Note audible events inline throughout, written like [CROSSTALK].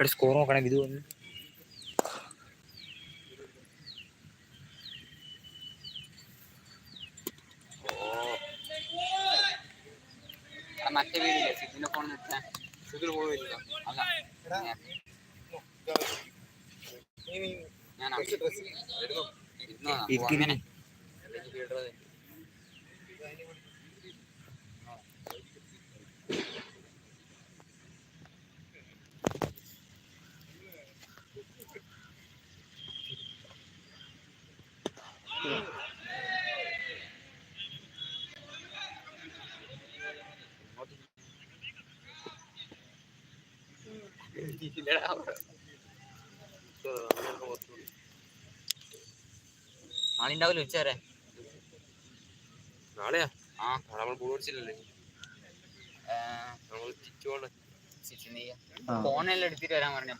ഇവിടെ സ്കോർ നോക്കണേ ഇത് വന്ന് ആ മറ്റേ വീടില്ലേ? സിബിന്റെ ഫോൺ നിർത്താൻ ഇതിൽ പോകുന്നില്ല അല്ല ഞാൻ ഇരുന്നോ? ഇരിക്ക് അങ്ങനെ ആളുണ്ടാവില്ല ഉച്ചവരെ നാളെയാ? ആ. നാളെ നമ്മൾ ബോൾ അടിച്ചില്ലല്ലേ നമ്മൾ തിരിച്ചു പോകണം ആ. ഫോണെല്ലാം എടുത്തിട്ട് വരാൻ പറഞ്ഞു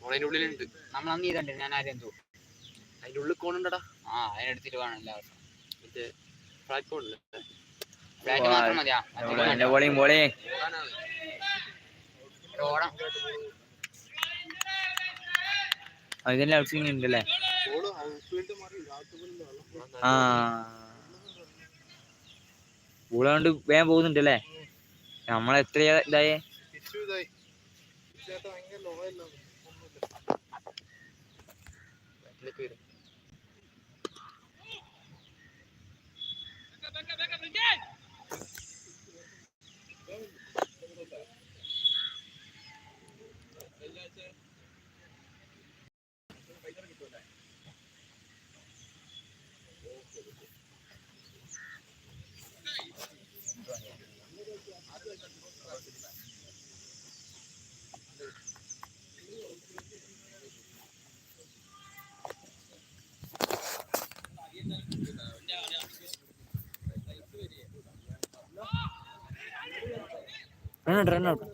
ഫോണിന്റെ ഉള്ളിലുണ്ട് നമ്മൾ അന്ന് ചെയ്തണ്ട് ഞാൻ ആരും എന്തോ? അതിന്റെ ഉള്ളിൽ കോണുണ്ടടാ. ആ അതിനെടുത്തിട്ട് വേണം എല്ലാവർക്കും മറ്റേ ഫ്ലാറ്റ് കോണില്ലേ ഫ്ലാറ്റ് മാത്രം മതിയാ. മറ്റേ എന്റെ ബോളിങ് ബോളേ ഓടാം അതിന്റെ ഉണ്ടല്ലേ രാത്രി ആ. വേഗം പോകുന്നുണ്ടല്ലേ നമ്മളെത്ര ഇതായേ? ഭയങ്കര ലോ അല്ല run out run out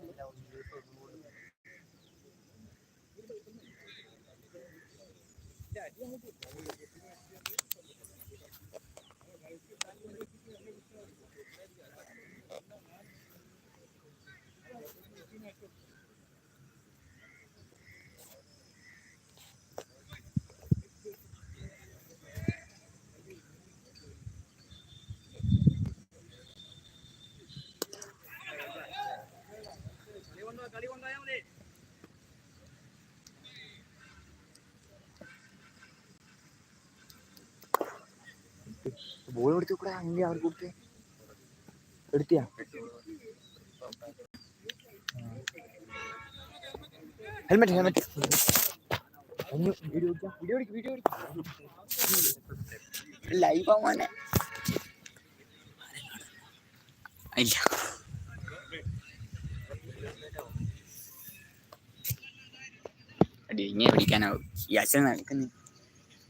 ball എടുത്തു കൂടെ അങ്ങനെ അവർക്ക് കൊടുത്തേ. എടുത്തിയാ? Helmet helmet video video live ആവാനെ ഇല്ല. അടി ഇങ്ങനെ വിളിക്കാനാവും. ഈ അച്ഛൻ നടക്കുന്നു.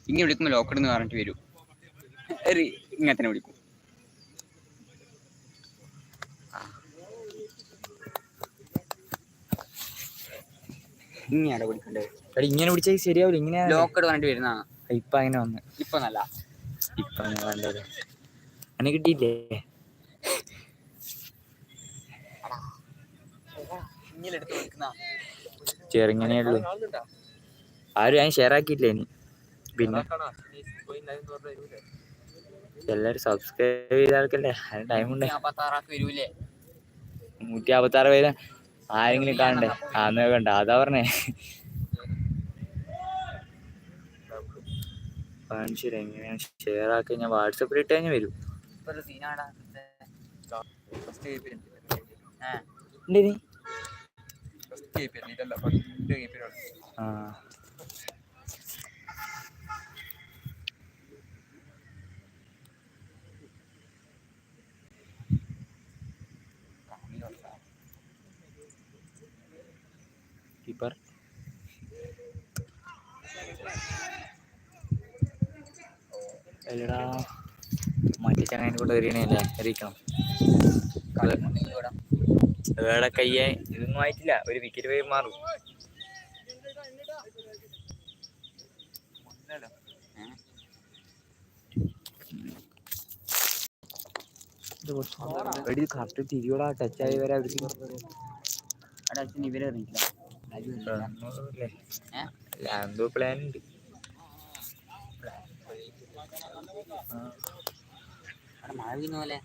ഇങ്ങനെ വിളിക്കുമ്പോൾ ലോക്കഡ് എന്ന് പറഞ്ഞിട്ട് വരും. ഒരു ഇങ്ങനെ തന്നെ വിളിക്കും. ഇങ്ങനെയാണ് എടി ഇങ്ങനെ പിടിച്ചാൽ ശരിയാവില്ല ഇങ്ങനെ ലോക്ക് പറഞ്ഞിട്ട് വരുന്ന ഇപ്പൊ അങ്ങനെ വന്ന്. ഇപ്പൊ നല്ല. ഇപ്പൊ അങ്ങനെ വേണ്ടത് അങ്ങനെ കിട്ടിയില്ലേ? ചെറുങ്ങനെ ഉള്ളു. ആരും ഞാൻ ഷെയർ ആക്കിയില്ലേ ഇനി. പിന്നെ? എല്ലാരും സബ്സ്ക്രൈബ് ചെയ്ത ആൾക്കല്ലേ അതിന് ടൈം ഉണ്ട്. നൂറ്റി അമ്പത്തി ആറ് പേര് ആരെങ്കിലും കാണണ്ടേ? അന്ന് കണ്ട അതാ പറഞ്ഞേ. കാണിച്ചില്ല എങ്ങനെയാണ് ഷെയർ ആക്കി ഞാൻ വാട്സപ്പിൽ ഇട്ട് കഴിഞ്ഞാൽ വരും. ഇപ്പൊ ഒരു സീനാടാ ഫസ്റ്റ് കെ പി ഏഹ് ഉണ്ട് നീ ഫസ്റ്റ് കെ പി ഇതല്ല ഫസ്റ്റ് കെ പി ആ കീപ്പർ അല്ലടാ മറ്റേ ചങ്ങനെ കൊണ്ട് എറിയണല്ലേ എറിയിക്കണം വേടെ. കയ്യെ ഇതൊന്നും ആയിട്ടില്ല. ഒരു വിക്കറ്റ് പോയി മാറും. എടി കറക്റ്റ് തിരിയോടാ ടച്ച് ആയി വരെ അവർക്ക് അവിടെ അച്ഛൻ ഇവരെ അറിയില്ല തൊണ്ണൂറല്ലേ? ഏ? അല്ല, എന്തോ പ്ലാൻ ഉണ്ട്. മഴ പോലെ.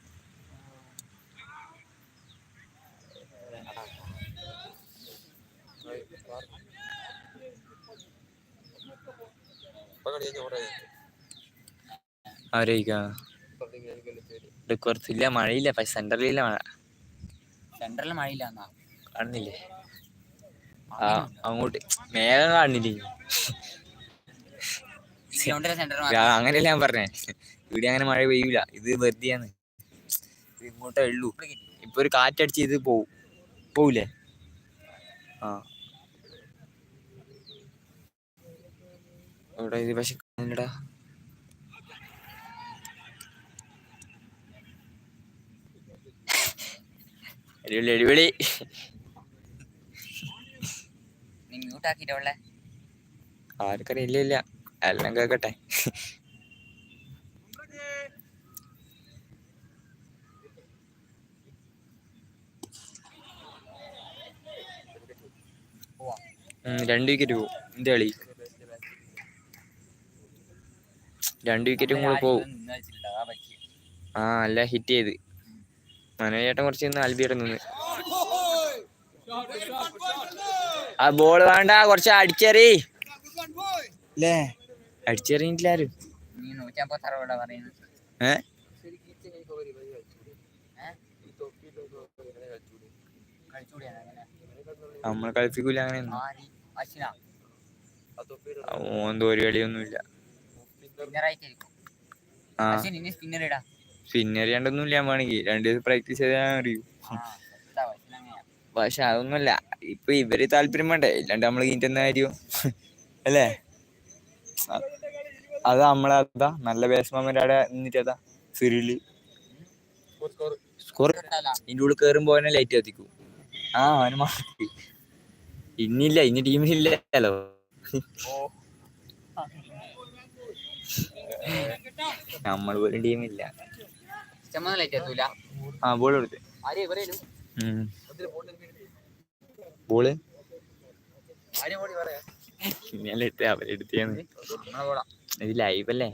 മഴയില്ല. സെന്ററിലില്ല മഴ. സെന്ററിൽ മഴയില്ല കാണുന്നില്ലേ? ആ അങ്ങോട്ട് മേഘം കാണില്ലേ അങ്ങനെയല്ല ഞാൻ പറഞ്ഞേ. ഇവിടെ അങ്ങനെ മഴ പെയ്യൂല. ഇത് വെറുതെയാണ്. ഇങ്ങോട്ടേ ഉള്ളൂ. ഇപ്പൊ ഒരു കാറ്റടിച്ച് ഇത് പോവും. പോവില്ലേ ആ. ഇവിടെ ഇത് പക്ഷെ കാണില്ലടാ അടിപൊളി അടിപൊളി. നീ മ്യൂട്ട് ആക്കിയിട്ടുള്ളേ ആർക്കറിയാം ഇല്ല ഇല്ല. എല്ലാം കേക്കട്ടെ. ഉം, രണ്ട് വിക്കറ്റ് പോവും. എന്റെ കളി? രണ്ട് വിക്കറ്റും കൂടെ പോവും. ആ അല്ല ഹിറ്റ് ചെയ്ത്. മനോജേട്ടൻ കുറച്ച് നിന്ന് അൽബിയുടെ നിന്ന്. ആ ബോൾ വേണ്ട കുറച്ച് അടിച്ചെറി. അല്ലേ അടിച്ചെറിഞ്ഞിട്ടില്ല ആരും നീ നൂറ്റമ്പത്തി അറുപതാ പറയുന്നത്. ഏ? കളിച്ചൂടിയാണ് അങ്ങനെ നമ്മൾ കളിപ്പിക്കൂല അങ്ങനെ ഓന്തോ ഒരു കളിയൊന്നുമില്ല സ്പിന്നർ ഇടാ. സ്പിന്നർ പിന്നെ അറിയാണ്ടൊന്നുമില്ല വേണമെങ്കിൽ. രണ്ടു ദിവസം പ്രാക്ടീസ് ചെയ്താൽ അറിയൂ ആ സെറ്റാ അശ്വിൻ അങ്ങനെയാ പക്ഷെ അതൊന്നുമല്ല ഇപ്പൊ ഇവർ താല്പര്യം വേണ്ടേ? ഇല്ലാണ്ട് നമ്മൾ കഴിഞ്ഞിട്ടെന്ന കാര്യം? അല്ലേ? അത് നമ്മളെ അതാ നല്ല ബാറ്റ്സ്മാൻമാരുടെ നിന്നിട്ടതാ സിറിൽ സ്കോർ. ഇതിന്റെ ഉള്ളിൽ കേറുമ്പോ അവനെ ലൈറ്റ് കത്തിക്കും. ആ അവന് മാറ്റി ഇന്നില്ല ഇനി ടീമിലില്ലല്ലോ നമ്മൾ പോലും ടീമില്ല. ആ ബോൾ കൊടുത്ത്. ബോൾ ഇന്നലെ ഇത് ലൈവ് അല്ലേ?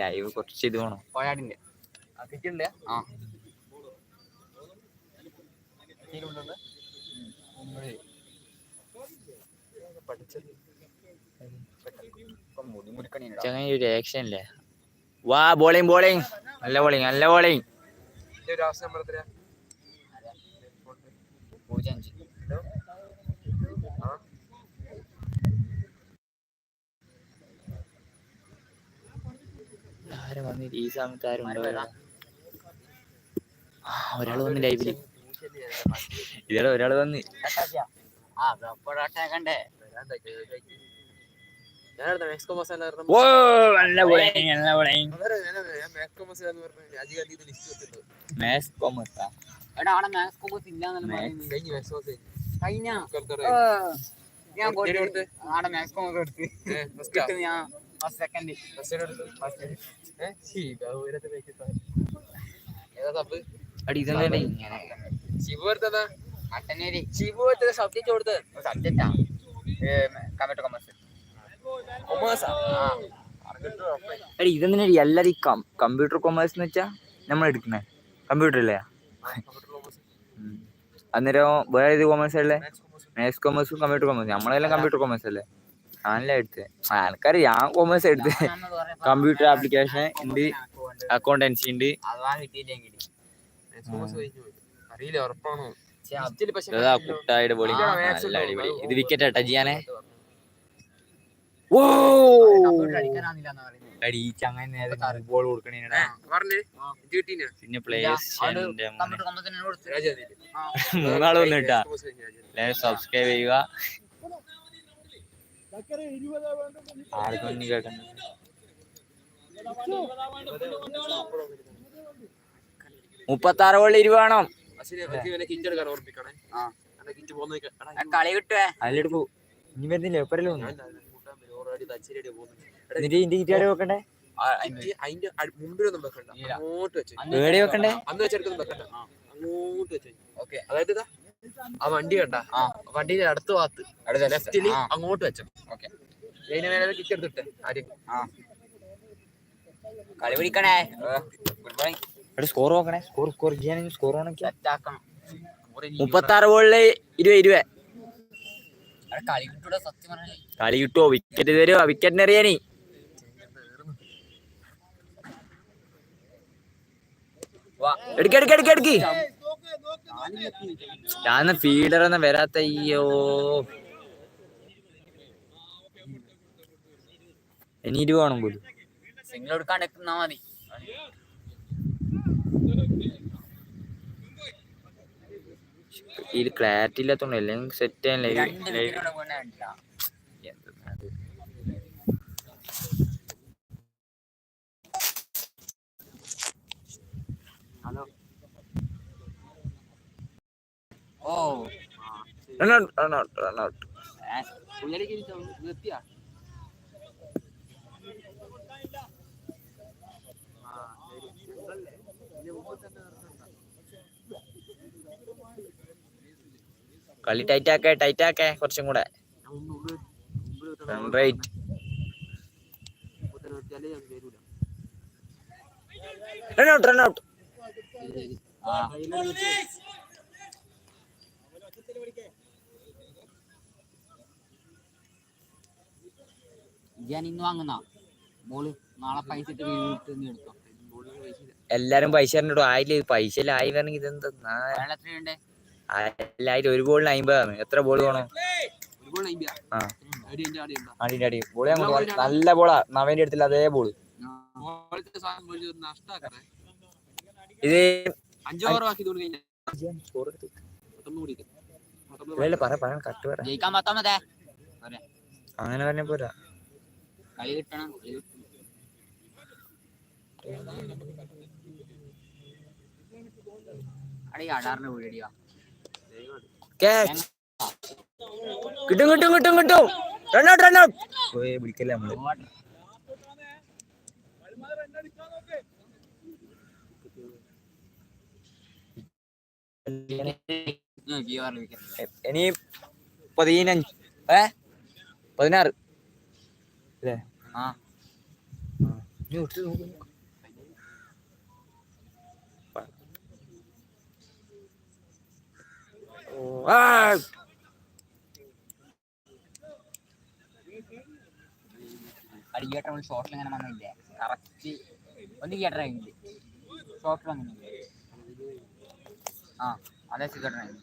ലൈവ് കുറച്ച് ഇത് വേണം. കോയാടിന്റെ. ആ ചങ്ങനെ ഒരു ആക്ഷൻ അല്ലേ വാ ബോളിങ് ബോളിങ് നല്ല ബോളിങ് നല്ല ബോളിങ് അഞ്ച്. ആരും വന്നില്ല? ഈ സമയത്ത് ആരും ഉണ്ടോ ഒരാൾ വന്ന് ലൈവിൽ. ഇയാളെ ഒരാൾ വന്ന്. മാച്ച് കോമസ് എടാ അവിടെ മാക്സ് ഇല്ല പറയുന്നത്. കഴിഞ്ഞു ഞാൻ പോയിട്ട് എടുത്ത്. മാക്സ് കോമ്പസ് എടുത്ത്. കിട്ടും ഞാൻ ഫസ്റ്റ് സെക്കൻഡ് അടി ഇങ്ങനെ. കൊടുത്തത് സബ്ജക്റ്റാ കമ്പ്യൂട്ടർ കൊമേഴ്സ് കൊമേഴ്സാ ആ? അടി എല്ലാരും കമ്പ്യൂട്ടർ കൊമേഴ്സ് എന്ന് വെച്ചാ നമ്മൾ എടുക്കണേ കമ്പ്യൂട്ടർ അല്ലേ. അന്നേരം വേറെ ഏത് കോമേഴ്സ് അല്ലേ? മാത്സ് കോമേഴ്സും കമ്പ്യൂട്ടർ കോമേഴ്സ് നമ്മളെല്ലാം കമ്പ്യൂട്ടർ കോമേഴ്സ് അല്ലേ? ഞാനല്ലേ എടുത്ത്. ആൾക്കാർ ഞാൻ കോമേഴ്സ് എടുത്ത്. കമ്പ്യൂട്ടർ ആപ്ലിക്കേഷൻ ഉണ്ട്. അക്കൗണ്ടൻസി ഉണ്ട്. കുട്ടായുടെ ആ, നല്ല? അടിപൊളി. ഇത് വിക്കറ്റ് ആട്ടാ ജിയാനെ കമ്പ്യൂട്ടർ പിന്നെ മൂന്നാൾ എല്ലാവരും സബ്സ്ക്രൈബ് ചെയ്യുക. ആർക്കും കേൾക്കണം മുപ്പത്തി ആറ് ബോളിൽ ഇരുവേണം കിറ്റ് എടുക്കാൻ ഓർമ്മിക്കണേ. ആ. കിറ്റ് പോകുന്ന ആ കളി കിട്ടുവേ. അതിലെടുക്കൂ ഇനി വരുന്നില്ലേ? എപ്പറല്ലോ എന്നിട്ട് ഇന്റെ ഇറ്റാടെ വെക്കണ്ടേ? അതിന്റെ മുമ്പിലൊന്നും വെക്കണ്ട. അങ്ങോട്ട് വെച്ചു. ഏടെ വെക്കണ്ടേ? അന്ന് വെച്ചെടുക്കൊന്നും വെക്കണ്ട. അങ്ങോട്ട് വെച്ചു. ഓക്കെ അതായത് ഇതാ. ആ വണ്ടി കണ്ട. ആ. വണ്ടിന്റെ അടുത്ത ഭാഗത്ത് ലെഫ്റ്റിൽ അങ്ങോട്ട് വെച്ചോ. ഓക്കെ. ലൈന് മേലെ കിക്ക് എടുത്തിട്ടെ ആദ്യം. ആ. കളി പിടിക്കണേ. ഗുഡ് ബൈ എടാ സ്കോർ നോക്കണേ. സ്കോർ സ്കോർ ചെയ്യാൻ സ്കോർ നോക്കിയാ സെറ്റാക്കണം. മുപ്പത്തി ആറ് ബോളിൽ ഇരുപത് ഇരുപത്. കളി കിട്ടൂടെ സത്യം കളി കിട്ടുമോ വിക്കറ്റ് തരുമോ വിക്കറ്റിന് എടുക്ക എടുക്കി എടുക്കി എടുക്കി. ഞാൻ ഫീഡർ ഒന്നും വരാത്ത അയ്യോ ഇനി ഇരു വേണം പോലും സിംഗിൾ നിന്നാ മതി. ഇതിൽ ക്ലാരിറ്റി ഇല്ലാത്തോണ്ട് അല്ലെങ്കിൽ സെറ്റ് ചെയ്യാൻ ലൈവ് രണ്ട് ഔട്ട് പോണ ഔട്ട് ഓ പുള്ളിക്ക് എത്തിയാ കളി ടൈറ്റ് ആക്കേ ടൈറ്റ് ആക്കേ. കുറച്ചും കൂടെ. റൺ ഔട്ട് റൺ ഔട്ട് ഞാൻ ഇന്ന് വാങ്ങുന്ന? മോൾ നാളെ പൈസ ഇട്ട് വീട്ടിൽ നിന്ന് എടുക്കാം എല്ലാരും പൈസ തരണ്ടോ ആയില്ല? പൈസ ആയി വരണെങ്കിൽ ഇതെന്താ? ഒരു ബോളിന് അമ്പതാണ് എത്ര ബോൾ വേണോ? അടിന്റെ അടി ബോൾ നല്ല ബോളാ. നവേന്റെ അടുത്തില്ല അതേ ബോൾ. ഇത് അഞ്ചോ ഓവർ ബാക്കി തോന്നി കഴിഞ്ഞാൽ ഇല്ല, പറ പറ ജയിക്കാൻ പത്താമതേ അങ്ങനെ പറഞ്ഞ പോരാ. കളി കിട്ടണം വീടിയാ കിട്ടും കിട്ടും കിട്ടും കിട്ടും. റണ്ണൗട്ട് റണ്ണൗട്ട് വിളിക്കല്ലേ നമ്മൾ? ഇനി പതിനഞ്ച് ഏ? പതിനാറ്. അല്ലേ ആ. ഷോട്ടിൽ ഇങ്ങനെ വന്നില്ലേ? കറക്റ്റ് ഒന്ന് കേട്ട ഷോട്ടിൽ വന്നില്ലേ ആ അതെ സിഗരറ്റ്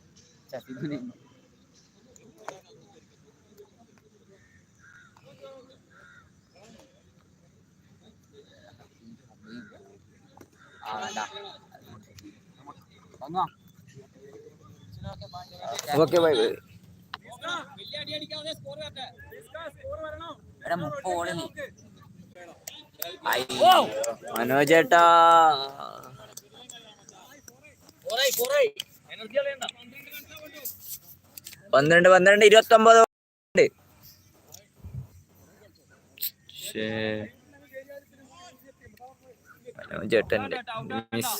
വന്നോ ഓക്കെ ബൈ ബൈ. ഇവിടെ മുപ്പത് ഓളിന് മനോജ് ചേട്ടാ പന്ത്രണ്ട് പന്ത്രണ്ട് ഇരുപത്തി ഒമ്പത് ഉണ്ട് ചേട്ടന്റെ മിസ്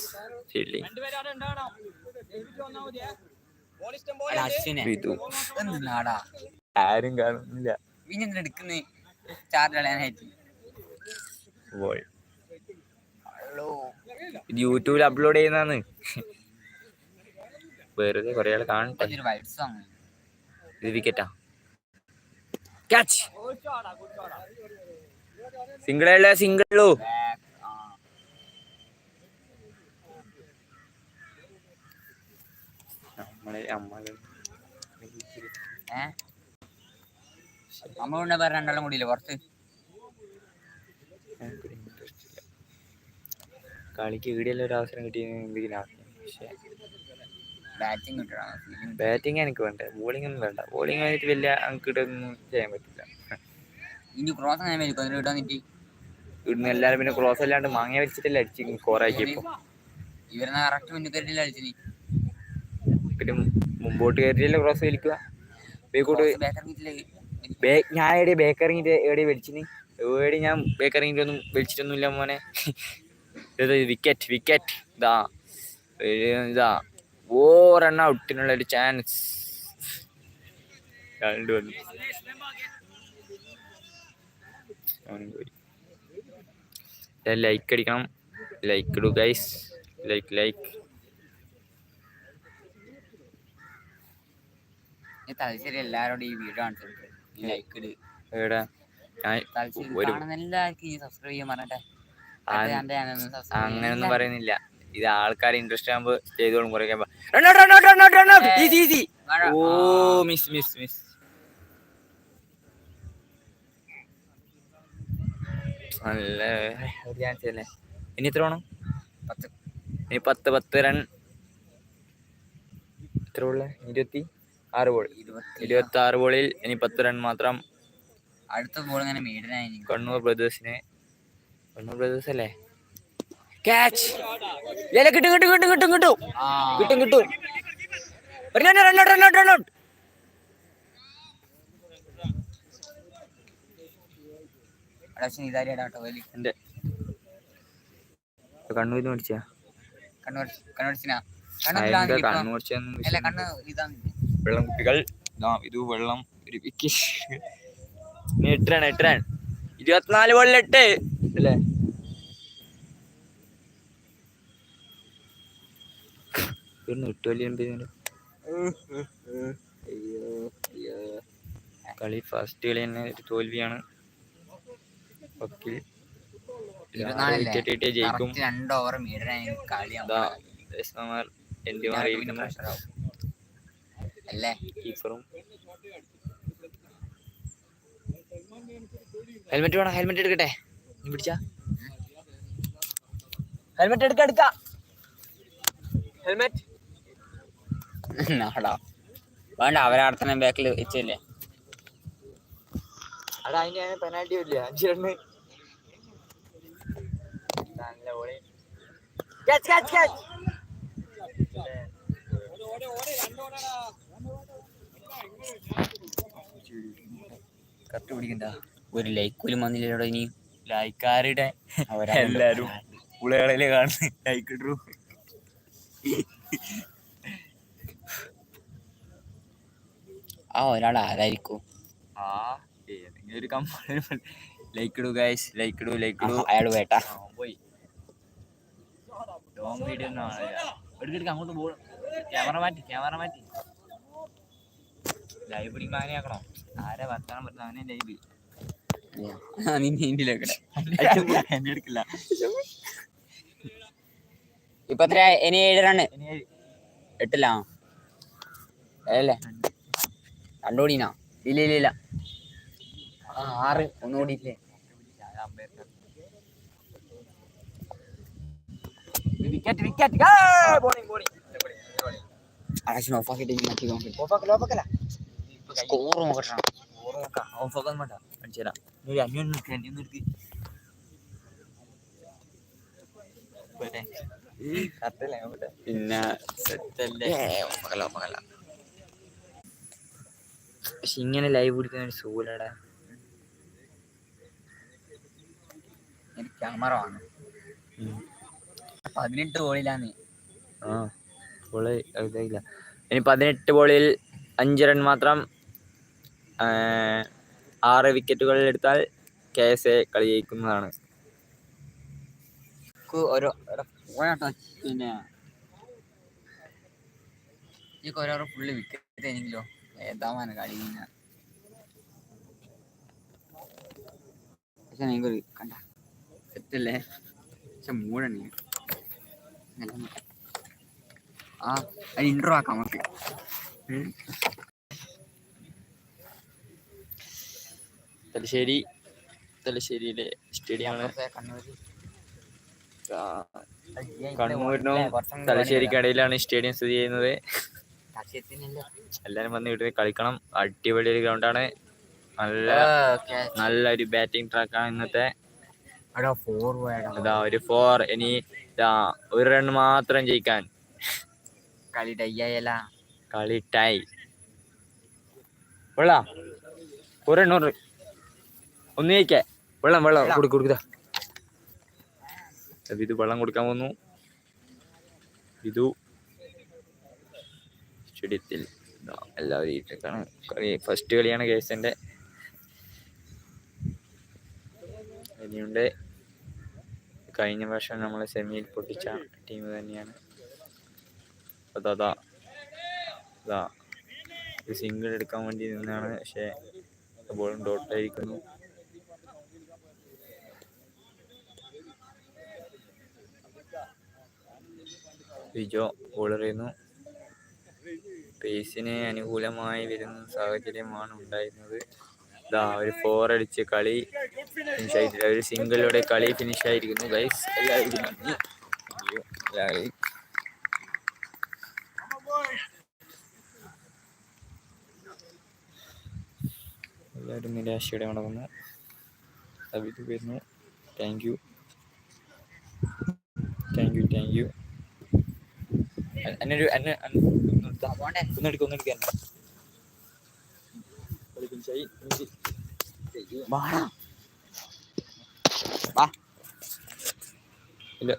ഫീൽഡിങ് ആരും കാണുന്നില്ല. പിന്നെ എന്തിനാ എടുക്കുന്നേ? ചാർജ് കളയാനായിട്ട്. യൂട്യൂബിൽ അപ്ലോഡ് ചെയ്യുന്നതാണ്. വെറുതെ കൊറേ ആൾ കാണട്ടെ. ഇത് വിക്കറ്റാ ക്യാച്ച് സിംഗിളേ സിംഗിളു ഏ? നമ്മളുണ്ടെ വേറെ രണ്ടെണ്ണം കൂടിയില്ലേ പുറത്ത്? കളിക്ക് ഈടിയെല്ലാം ഒരു അവസരം കിട്ടിയെങ്കിൽ പക്ഷേ ബാറ്റിംഗ് കിട്ടണം ബാറ്റിംഗ് എനിക്ക് വേണ്ട. ബോളിംഗ് ഒന്നും വേണ്ട. ബോളിംഗ് ആയിട്ട് വലിയ അങ്ങോട്ടൊന്നും ചെയ്യാൻ പറ്റില്ല. ഇനി ക്രോസ് അങ്ങനെ അതിന് കിട്ടാൻ നിറ്റി ഇവിടുന്ന് എല്ലാവരും പിന്നെ ക്രോസ് അല്ലാണ്ട് മാങ്ങ വലിച്ചിട്ടല്ല അടിച്ച് കോറാക്കിയപ്പോ ഇവരെന്നാ കറക്റ്റ് മുന്നിൽ കയറിയില്ല നീ പിന്നെ മുമ്പോട്ട് കയറ്റിയല്ലേ ക്രോസ് വലിക്കുക? ബേക്കോട്ട് ഞാൻ എവിടെ ബേക്കറിങ്ങിട്ട് എവിടെ വലിച്ചിന് എവിടെ ഞാൻ ബേക്കറിങ്ങിട്ട് ഒന്നും വലിച്ചിട്ടൊന്നുമില്ല മോനെ. Wicket wicket. ഇതാ ഇതാ. ഓ റൺ ഔട്ടിനുള്ള ഒരു ചാൻസ് വന്നു. ലൈക്ക് അടിക്കണം. ലൈക്ക് ഇടൂ ഗൈസ് ലൈക്ക് ലൈക്ക് ഈ തലശ്ശേരി എല്ലാരോടും ഈ വീഡിയോ കാണിച്ചു ലൈക്ക് ഇട്. എവിടെ? ഞാൻ തലശ്ശേരി ഒരു കാണുന്ന എല്ലാവർക്കും ഈ സബ്സ്ക്രൈബ് ചെയ്യാൻ പറഞ്ഞിട്ടെ ആ, run എന്റെ run ആകുമ്പോ ചെയ്തോളും കുറെ ഈസി ഈസി. ഓ. മിസ് മിസ് മിസ് നല്ല ഒരു ചാൻസ് അല്ലേ? ഇനി എത്ര വേണം? പത്ത്. ഇനി പത്ത് പത്ത് റൺ എത്ര ഉള്ള ഇരുപത്തി ആറ് ബോൾ ഇരുപത്തി ആറ് ബോളിൽ ഇനി പത്ത് റൺ മാത്രം. അടുത്ത ബോൾ ഇങ്ങനെ കണ്ണൂർ ബ്രദേഴ്സിന് കണ്ണൂർ ബ്രദേഴ്സ് അല്ലേ? ക്യാച്ച് കിട്ടും കിട്ടും കിട്ടും കിട്ടും കിട്ടും. കിട്ടും കിട്ടും. റണ്ണോട്ട് റണ്ണോട്ട് റണ്ണോട്ട് കണ്ണൂരിന് മേടിച്ചാ? കണ്ണൂർ കണ്ണൂർച്ചിനാ വെള്ളം ഇതാ വെള്ളം ഒരു ഇരുപത്തിനാല് എട്ട്. അല്ലേ? ഇവിടുന്ന് കിട്ടുമല്ലേ വലിയ അയ്യോ അയ്യോ. കളി ഫസ്റ്റ് കളി തന്നെ ഒരു തോൽവിയാണ്? വിക്കറ്റ് കിട്ടിയ ജയിക്കും. രണ്ട് ഓവർ ബാറ്റ്സ്മാൻമാർ അല്ലേ? കീപ്പറും ഹെൽമെറ്റ് വേണം? ഹെൽമെറ്റ് എടുക്കട്ടെ. നീ പിടിച്ചാ? ഹെൽമെറ്റ് എടുക്ക എടുക്ക. ഹെൽമെറ്റ് നാടാ വേണ്ട അവരാർത്ഥന ബാക്കിൽ വെച്ചല്ലേ? അടാ അതിന് പെനാൽറ്റി വരില്ല അഞ്ച് രണ്ട് നല്ല ഓടി ക്യാച്ച് ക്യാച്ച് ക്യാച്ച് കറക്റ്റ് പിടിക്കണ്ട. ഒരു ലൈക്ക് പോലും വന്നില്ലല്ലോ ഇനി ലൈക്കാരുടെ അവരെല്ലാരും പുളകളിലെ കാണുന്നു? ലൈക്ക് ഇട്ടു ആ ഒരാൾ ആരായിരിക്കും? ആ ഏതെങ്കിലും ഒരു ലൈക്ക് [LAUGHS] ഇടൂ ഗൈസ് ലൈക്ക് ഇടൂ ലൈക്ക് ഇടൂ. അയാൾ വേട്ട. പോയി. ലോങ് വീഡിയോ എടുക്കെടുക്ക അങ്ങോട്ട് പോ ക്യാമറ മാറ്റി ക്യാമറ മാറ്റി. ലൈവ് പിടിക്കുമ്പോ അങ്ങനെ ആക്കണോ? ആരെ വർത്താനം പറ്റുന്ന അങ്ങനെ ലൈവ് എടുക്കില്ല. ഇപ്പൊ ഇനി ഏഴ് റണ് എട്ടില്ല അല്ലേ രണ്ടുകൂടിനാ ഇല്ല ഇല്ല ഇല്ല. ആറ്. ഒന്നുകൂടി ഇല്ലേ വിക്കറ്റ് വിക്കറ്റ് ബോളിംഗ് ബോളിംഗ് ആകാശം ഓഫാക്കിട്ട് മാറ്റി നോക്കി ഓഫാക്കല ഓഫാക്കല സ്കോർ നോക്കട്ടാ ഓറ് നോക്കാം ഓഫാക്കാൻ വേണ്ട. കാണിച്ചു തരാം. നീ അന്യോന്ന് നിൽക്കുക അന്യോന്ന് നിൽക്ക് പിന്നെ സെറ്റല്ലേ ഓഫാക്കല്ല ഓഫാക്കല്ല പക്ഷെ ഇങ്ങനെ ലൈവ് പിടിക്കുന്ന ഒരു സൂലടാ. ക്യാമറ വാങ്ങും പതിനെട്ട് ബോളിലാന്ന് ആ ബോൾ ഇതായില്ല. ഇനി പതിനെട്ട് ബോളിൽ അഞ്ച് റൺ മാത്രം ആറ് വിക്കറ്റുകൾ എടുത്താൽ കെ എസ് എ കളി ജയിക്കുന്നതാണ് ഓരോ ഓരോ പിന്നെ ഈ ഓരോരോ ഫുള്ള് വിക്കറ്റ് ആണെങ്കിലോ. ഏതാവാണ് കളി പിന്നെ പക്ഷെ നിങ്ങൾ കണ്ട സെറ്റല്ലേ? പക്ഷെ മൂടണി. ആ അത് ഇൻട്രോ ആക്കാം നമുക്ക് തലശ്ശേരി തലശ്ശേരിയിലെ സ്റ്റേഡിയമാണ്. കണ്ണൂരിനും തലശ്ശേരിക്കിടയിലാണ് സ്റ്റേഡിയം സ്ഥിതി ചെയ്യുന്നത്. എല്ലാവരും വന്ന് ഇവിടെ കളിക്കണം. അടിപൊളി ഒരു ഗ്രൗണ്ടാണ് നല്ല നല്ലൊരു ബാറ്റിംഗ് ട്രാക്കാണ് ഇന്നത്തെ. ഇതാ ഒരു ഫോർ ഇനി ഇതാ ഒരു റൺ മാത്രം ജയിക്കാൻ. കളി ഡയ്യല്ല കളി ടൈ വെള്ളം ഒരു എണ്ണൂറ് ഒന്ന് ജയിക്കേ. വെള്ളം വെള്ളം. വെള്ളം. കൊടുക്ക് കൊടുക്കുക ഇത്. വെള്ളം കൊടുക്കാൻ പോന്നു ഇതു സ്റ്റേഡിയത്തിൽ എല്ലാവരും ഇരുട്ടാണ് കളി. ഫസ്റ്റ് കളിയാണ് കേസിന്റെ ഇനിയുണ്ട്. കഴിഞ്ഞ വർഷം നമ്മൾ സെമിയിൽ പൊട്ടിച്ച ടീം തന്നെയാണ്. അതാ അതാ സിംഗിൾ എടുക്കാൻ വേണ്ടി നിന്നാണ്. പക്ഷേ ബോളും ഡോട്ടായിരിക്കുന്നു ബിജോ ബോൾ എറിയുന്നു പേസിന് അനുകൂലമായി വരുന്ന സാഹചര്യമാണ് ഉണ്ടായിരുന്നത്. ഇതാ ഒരു ഫോർ അടിച്ച് കളി ഫിനിഷ് ആയിട്ടില്ല. ഒരു സിംഗിളോടെ കളി ഫിനിഷ് ആയിരിക്കുന്നു ഗൈസ് എല്ലാവരും നിരാശയോടെ നടക്കുന്ന സബിത് വരുന്നു. Thank you thank you thank you എന്നൊരു എന്നെ ഒന്നെടുക്ക. ഒന്നെടുക്കാൻ വാടാ. ഇല്ല.